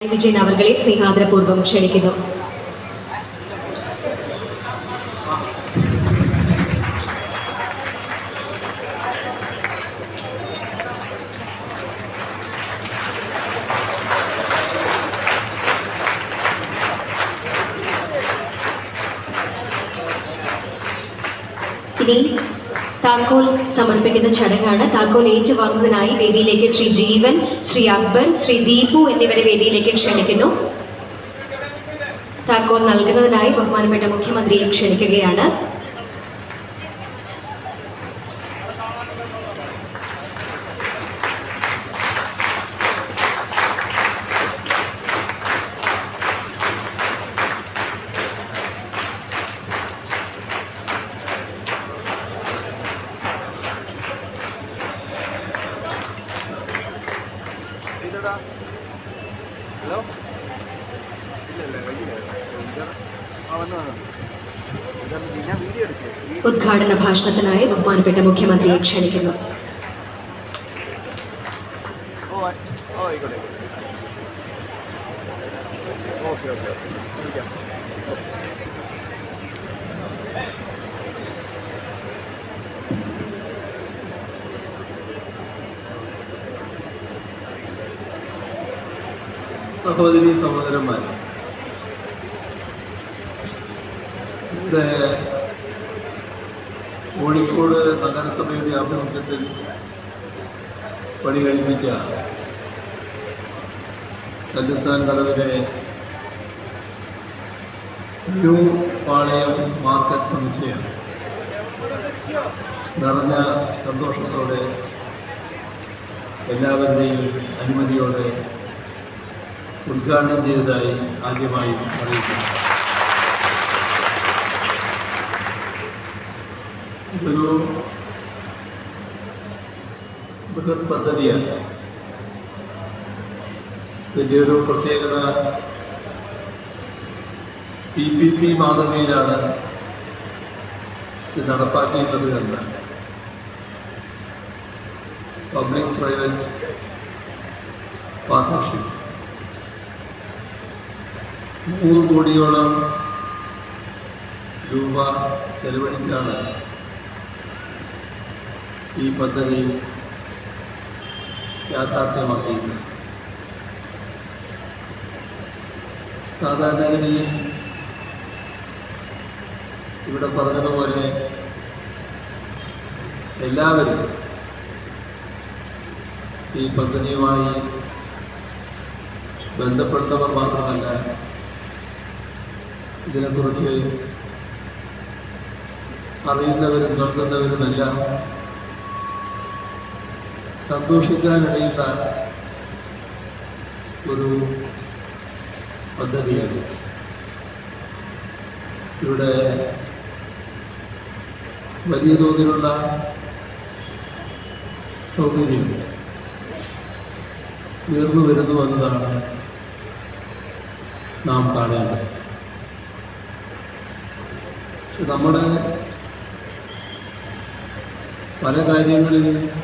விஜயன் அவர்களே ஸ்நேகாதரபூர்வம் க்ஷணிக்கிறோம் സമർപ്പിക്കുന്ന ചടങ്ങാണ്. താക്കോൽ ഏറ്റുവാങ്ങുന്നതിനായി വേദിയിലേക്ക് ശ്രീ ജീവൻ ശ്രീ അക്ബർ ശ്രീ ദീപു എന്നിവരെ വേദിയിലേക്ക് ക്ഷണിക്കുന്നു. താക്കോൽ നൽകുന്നതിനായി ബഹുമാനപ്പെട്ട മുഖ്യമന്ത്രിയെ ക്ഷണിക്കുകയാണ്. ഉദ്ഘാടന ഭാഷണത്തിനായി ബഹുമാനപ്പെട്ട മുഖ്യമന്ത്രിയെ ക്ഷണിക്കുന്നു. സഹോദരി സഹോദരന്മാർ കോഴിക്കോട് നഗരസഭയുടെ ആഭിമുഖ്യത്തിൽ പണി കഴിപ്പിച്ച കല്ലുത്താൻ കടവിലെ ന്യൂ പാളയം മാർക്കറ്റ് സമുച്ചയം. നിറഞ്ഞ സന്തോഷത്തോടെ എല്ലാവരുടെയും അനുമതിയോടെ ഉദ്ഘാടനം ചെയ്തതായി ആദ്യമായി അറിയിക്കുന്നു. ഇതൊരു ബൃഹത് പദ്ധതിയാണ്. വലിയൊരു പ്രത്യേകത പി പി പി മാതൃകയിലാണ് ഇത് നടപ്പാക്കിയിട്ടുള്ളത് എന്ന്. പബ്ലിക് പ്രൈവറ്റ് പാർട്ണർഷിപ്പ് നൂറ് കോടിയോളം രൂപ ചെലവഴിച്ചാണ് ഈ പദ്ധതി യാഥാർത്ഥ്യമാക്കിയിരുന്നു സാധാരണഗതിയിൽ ഇവിടെ പറഞ്ഞതുപോലെ എല്ലാവരും ഈ പദ്ധതിയുമായി ബന്ധപ്പെട്ടവർ മാത്രമല്ല ഇതിനെക്കുറിച്ച് അറിയുന്നവരും കേൾക്കുന്നവരുമെല്ലാം സന്തോഷിക്കാനിടയുള്ള ഒരു പദ്ധതിയാണ് ഇവിടെ വലിയ തോതിലുള്ള സൗകര്യം ഉയർന്നു വരുന്നു എന്നതാണ് നാം കാണേണ്ടത്. നമ്മുടെ പല കാര്യങ്ങളിലും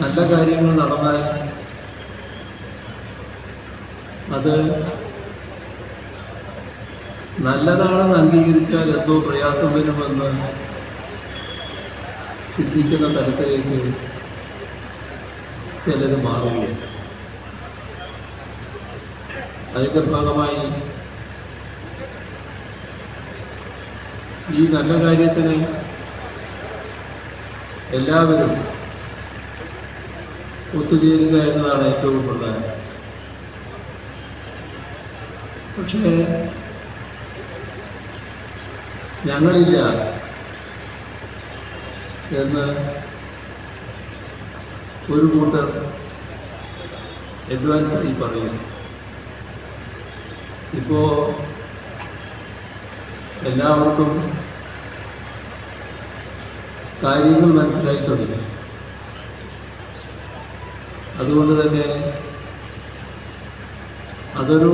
നല്ല കാര്യങ്ങൾ നടന്നാൽ അത് നല്ലതാണെന്ന് അംഗീകരിച്ചാൽ എന്തോ പ്രയാസം വരുമെന്ന് ചിന്തിക്കുന്ന തരത്തിലേക്ക് ചിലർ മാറുകയാണ്. അതിന്റെ ഭാഗമായി ഈ നല്ല കാര്യത്തിന് എല്ലാവരും ഒത്തുചേരുക എന്നതാണ് ഏറ്റവും പ്രധാനം. പക്ഷേ ഞങ്ങളില്ല എന്ന് ഒരു കൂട്ടർ അഡ്വാൻസായി പറയും ഇപ്പോൾ എല്ലാവർക്കും കാര്യങ്ങൾ മനസ്സിലായി തുടങ്ങി. അതുകൊണ്ട് തന്നെ അതൊരു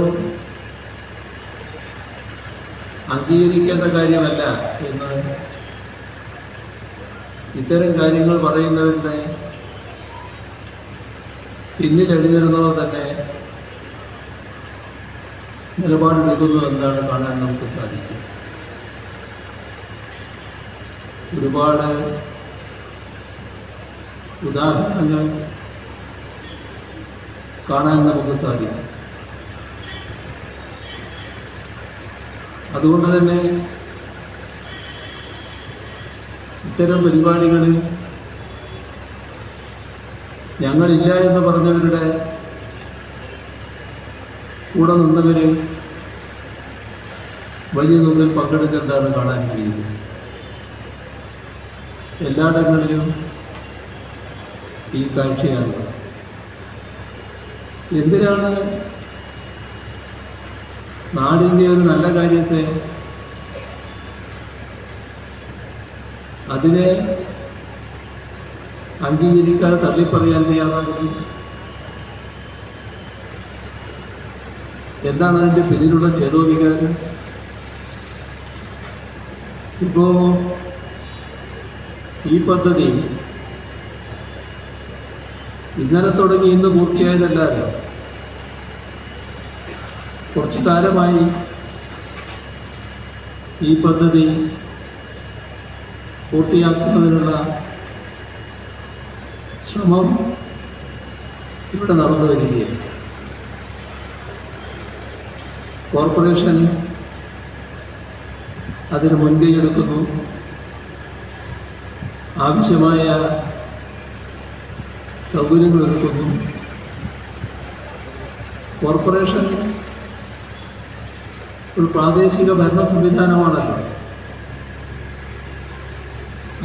അംഗീകരിക്കേണ്ട കാര്യമല്ല എന്ന് ഇത്തരം കാര്യങ്ങൾ പറയുന്നവരുടെ പിന്നിൽ എഴുതിയിരുന്നവർ തന്നെ നിലപാടെടുക്കുന്നു എന്നാണ് കാണാൻ നമുക്ക് സാധിക്കും. ഒരുപാട് ഉദാഹരണങ്ങൾ കാണാൻ നമുക്ക് സാധിക്കും അതുകൊണ്ട് തന്നെ ഇത്തരം പരിപാടികളിൽ ഞങ്ങളില്ല എന്ന് പറഞ്ഞവരുടെ കൂടെ നിന്നവർ വലിയ തോതിൽ പങ്കെടുക്കുന്നതാണ് കാണാൻ കഴിയുന്നത്. എല്ലായിടങ്ങളിലും ഈ കാഴ്ചയാണ്. എന്തിനാണ് നാടിന്റെ ഒരു നല്ല കാര്യത്തെ അതിനെ അംഗീകരിക്കാതെ തള്ളിപ്പറയാൻ തയ്യാറാകുന്നു? എന്താണ് അതിന്റെ പിന്നിലുള്ള ചേതോവികാരം? ഇപ്പോ ഈ പദ്ധതി ഇന്നലെ തുടങ്ങി ഇന്ന് പൂർത്തിയായതല്ലാതെ കുറച്ചു കാലമായി ഈ പദ്ധതി പൂർത്തിയാക്കുന്നതിനുള്ള ശ്രമം ഇവിടെ നടന്നു വരികയാണ്. കോർപ്പറേഷൻ അതിന് മുൻകൈ എടുക്കുന്നു. ആവശ്യമായ സൗകര്യങ്ങൾ ഒരുക്കുന്നു കോർപ്പറേഷൻ ഒരു പ്രാദേശിക ഭരണ സംവിധാനമാണല്ലോ.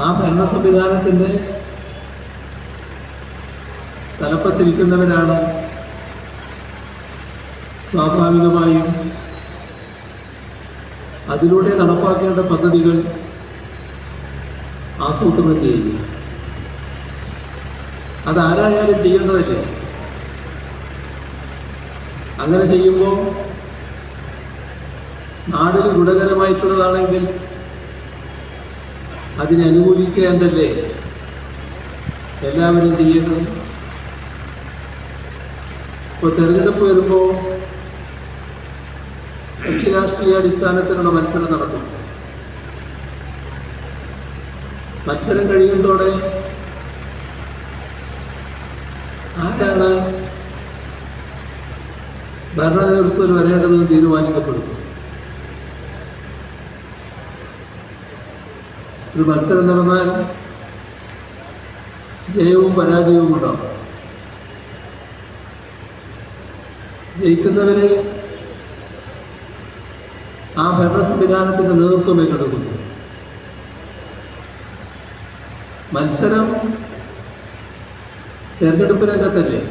ആ ഭരണ സംവിധാനത്തിന്റെ തലപ്പത്തിരിക്കുന്നവരാണ് സ്വാഭാവികമായും അതിലൂടെ നടപ്പാക്കേണ്ട പദ്ധതികൾ ആസൂത്രണം ചെയ്യുക. അതാരായാലും ചെയ്യേണ്ടതല്ലേ അങ്ങനെ ചെയ്യുമ്പോൾ നാടിന് ഗുണകരമായിട്ടുള്ളതാണെങ്കിൽ അതിനെ അനുകൂലിക്കുക എന്നല്ലേ? എല്ലാവരും ചെയ്യേണ്ടത്? ഇപ്പോൾ തെരഞ്ഞെടുപ്പ് വരുമ്പോൾ കക്ഷിരാഷ്ട്രീയ അടിസ്ഥാനത്തിലുള്ള മത്സരം നടക്കും. മത്സരം കഴിയുന്നതോടെ ആരാണ്? ഭരണ വരേണ്ടതെന്ന് തീരുമാനിക്കപ്പെടും. ഒരു മത്സരം നടന്നാൽ ജയവും പരാജയവും ഉണ്ടാവും. ജയിക്കുന്നവര് ആ ഭരണ സംവിധാനത്തിന്റെ നേതൃത്വം ഏറ്റെടുക്കുന്നു. മത്സരം തെരഞ്ഞെടുപ്പ് രംഗത്തല്ലേ?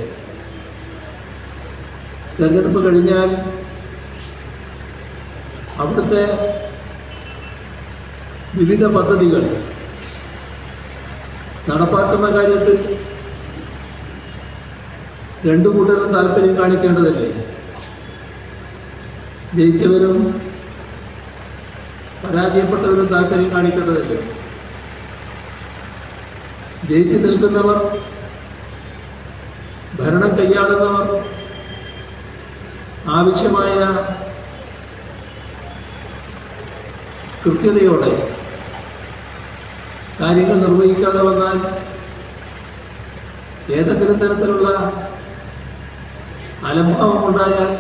തെരഞ്ഞെടുപ്പ് കഴിഞ്ഞാൽ അവിടുത്തെ വിവിധ പദ്ധതികൾ നടപ്പാക്കുന്ന കാര്യത്തിൽ രണ്ടു കൂട്ടരും താല്പര്യം കാണിക്കേണ്ടതല്ലേ? ജയിച്ചവരും പരാജയപ്പെട്ടവരും താല്പര്യം കാണിക്കേണ്ടതല്ലേ? ജയിച്ചു നിൽക്കുന്നവർ ഭരണം കൈയാളുന്നവർ ആവശ്യമായ കൃത്യതയോടെ കാര്യങ്ങൾ നിർവഹിക്കാതെ വന്നാൽ ഏതെങ്കിലും തരത്തിലുള്ള അലംഭാവം ഉണ്ടായാൽ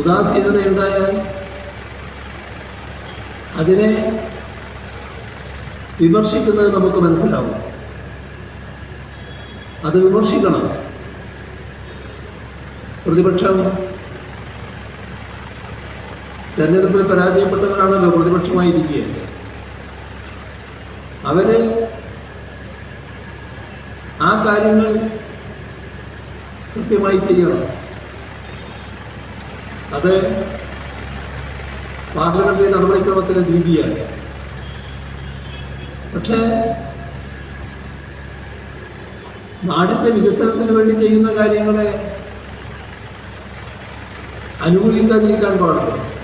ഉദാസീനതയുണ്ടായാൽ അതിനെ വിമർശിക്കുന്നത് നമുക്ക് മനസ്സിലാവും. അത് വിമർശിക്കണം. പ്രതിപക്ഷം തെരഞ്ഞെടുപ്പിൽ പരാജയപ്പെട്ടവരാണല്ലോ പ്രതിപക്ഷമായിരിക്കുക അവർ ആ കാര്യങ്ങൾ കൃത്യമായി ചെയ്യണം. അത് പാർലമെന്ററി നടപടിക്രമത്തിലെ രീതിയാണ്. പക്ഷേ നാടിന്റെ വികസനത്തിന് വേണ്ടി ചെയ്യുന്ന കാര്യങ്ങളെ അനുകൂലിക്കാതിരിക്കാൻ പാടില്ല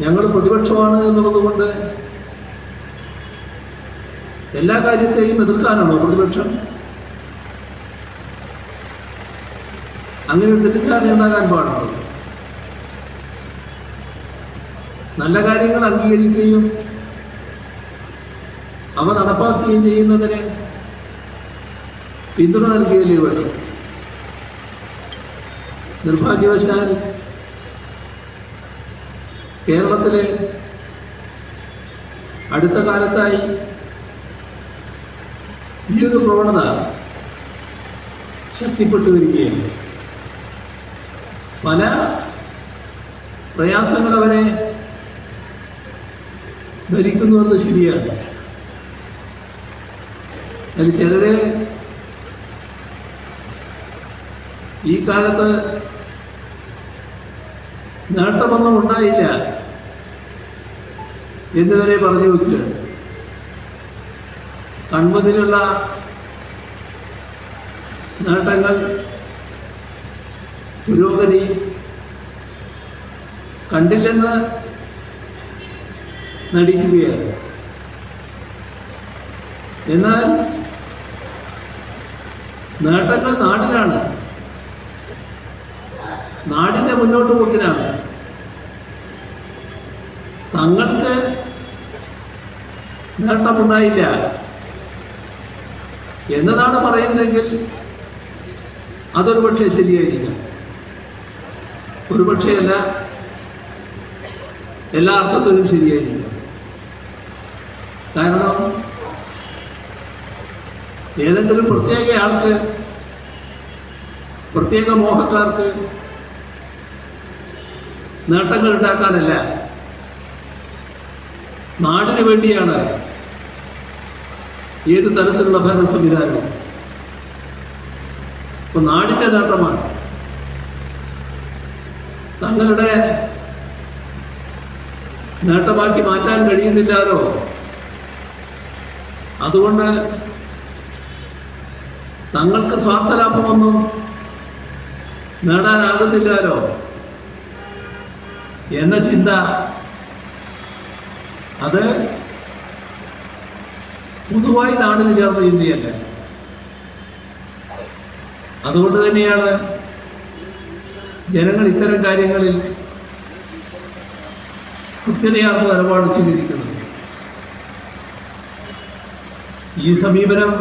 ഞങ്ങൾ പ്രതിപക്ഷമാണ് എന്നുള്ളത് കൊണ്ട് എല്ലാ കാര്യത്തെയും എതിർക്കാനാണോ പ്രതിപക്ഷം? അങ്ങനെ തെറ്റിദ്ധാരണ ഉണ്ടാകാൻ പാടുള്ളൂ. നല്ല കാര്യങ്ങൾ അംഗീകരിക്കുകയും അവ നടപ്പാക്കുകയും ചെയ്യുന്നതിന് പിന്തുണ നൽകുകയല്ലേ വേണം നിർഭാഗ്യവശാൽ കേരളത്തിലെ അടുത്ത കാലത്തായി ഈ ഒരു പ്രവണത ശക്തിപ്പെട്ടു വരികയാണ്. പല പ്രയാസങ്ങൾ അവരെ ഭരിക്കുന്നുവെന്ന് ശരിയാണ്. അതിൽ ചിലര് ഈ കാലത്ത് നേട്ടമൊന്നും ഉണ്ടായില്ല എന്നിവരെ പറഞ്ഞു വെക്കുകയാണ് കൺമുതിലുള്ള നേട്ടങ്ങൾ പുരോഗതി കണ്ടില്ലെന്ന് നടിക്കുകയാണ്. എന്നാൽ നേട്ടങ്ങൾ നാടിനാണ്. നാടിന്റെ മുന്നോട്ട് പോക്കിനാണ്. തങ്ങൾക്ക് നേട്ടമുണ്ടായില്ല. എന്നതാണ് പറയുന്നതെങ്കിൽ അതൊരു പക്ഷേ ശരിയായിരിക്കാം. ഒരു പക്ഷേയല്ല എല്ലാ അർത്ഥത്തിലും ശരിയായിരിക്കും. കാരണം ഏതെങ്കിലും പ്രത്യേക ആൾക്ക് പ്രത്യേക മോഹക്കാർക്ക് നേട്ടങ്ങൾ ഉണ്ടാക്കാനല്ല. നാടിന് വേണ്ടിയാണ് ഏത് തരത്തിലുള്ള ഭരണ സംവിധാനം ഇപ്പൊ നാടിന്റെ നേട്ടമാണ്. തങ്ങളുടെ നേട്ടമാക്കി മാറ്റാൻ കഴിയുന്നില്ലാലോ അതുകൊണ്ട് തങ്ങൾക്ക് സ്വാർത്ഥലാഭമൊന്നും നേടാനാകുന്നില്ലാലോ എന്ന ചിന്ത. അത് പൊതുവായി നാടിന് ചേർന്ന ചിന്തയല്ലേ അതുകൊണ്ട് തന്നെയാണ് ജനങ്ങൾ ഇത്തരം കാര്യങ്ങളിൽ കൃത്യതയാർന്ന നിലപാട് സ്വീകരിക്കുന്നത്. ഈ സമീപനം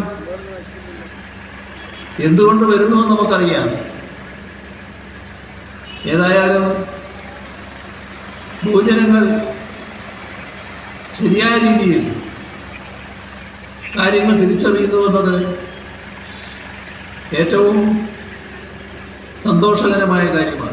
എന്തുകൊണ്ട് വരുന്നുവെന്ന് നമുക്കറിയാം. ഏതായാലും ഭൂജനങ്ങൾ ശരിയായ രീതിയിൽ കാര്യങ്ങൾ തിരിച്ചറിയുന്നു എന്നത് ഏറ്റവും സന്തോഷകരമായ കാര്യം